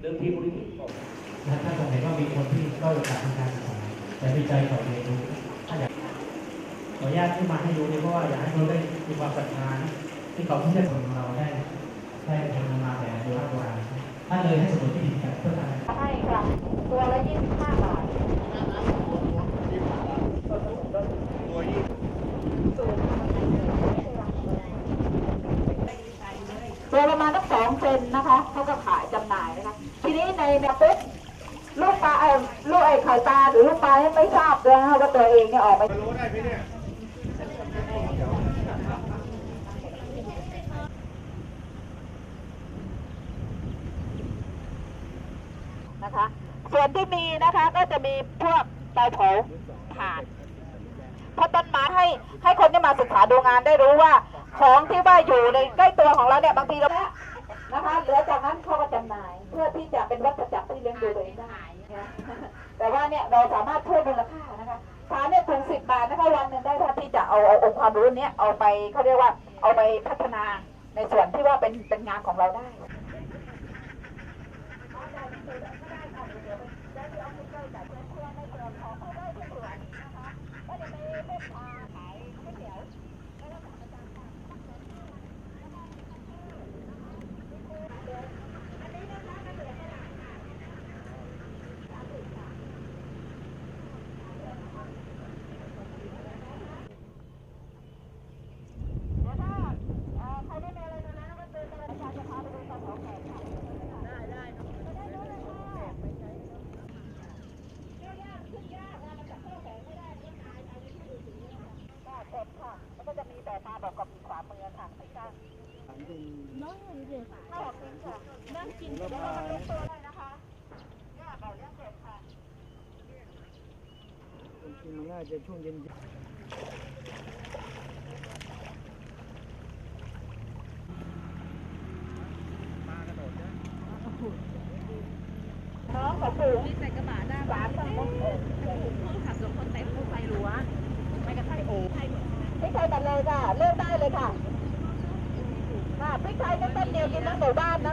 เรื่องที่บลนิธิบอกถ้าถ้าตรงไหนว่ามีคนที่ก็อยากทำการศึกแต่มีใจต่อเรียนรู้ถ้าอยากขออนุญาตที่มาให้ดูเนี่ยเพราะว่าอยากให้เขาได้มีความศรัทธาที่เขาที่จะผลของเราได้ได้ทำมาแต่โดยมากกว่าถ้าเลยให้สมุดที่ดีกับเพื่อนใช่ค่ะตัวละยี่สิบห้าบาทตัวยี่สามตัวประมาณตั้งสองเซนนะคะเขาก็ขายจำหน่ายนะคะ ทีนี้ในเนี่ยปุ๊บลูกปลาเออลูกไอ้ไข่ปลาหรือลูกปลาเนี่ยไม่ทราบเลยนะคะว่าตัวเองเนี่ยออกไปรู้ได้ไหมเนี่ยนะคะ ส่วนที่มีนะคะก็จะมีพวกเตาเผาถ่านเพราะต้นไม้ให้ให้คนที่มาศึกษาดูงานได้รู้ว่า ของที่ว่าอยู่ในใกล้ตัวของเราเนี่ยบางทีเรา นะคะเหลือจากนั้นเขาก็จำหน่ายเพื่อที่จะเป็นวัฏจักรที่เลี้ยงดูตัวเองได้นะแต่ว่าเนี่ยเราสามารถเพิ่มมูลค่านะคะฐานเนี่ยถึงสิบบาทนะคะวันหนึ่งได้เท่าที่จะเอาเอาองค์ความรู้เนี้ยเอาไปเขาเรียกว่าเอาไปพัฒนาในส่วนที่ว่าเป็นเป็นงานของเราได้ ก็เต็มค่ะ แล้วก็จะมีแบบมาแบบกับขวามือค่ะไม่กล้าน้องดูดิข้าวกินค่ะนั่งกินแล้วก็มาเลี้ยงตัวได้นะคะเนี่ยเราเลี้ยงเด็กค่ะจริงๆมันน่าจะช่วงเย็นน้องของปู่นี่ใส่กระบะหน้าบ้านต้อง เลยค่ะเลือกได้เลยค่ะค่ะพริกไทยก็ต้นเดียวกินทั้งหมู่บ้านนะ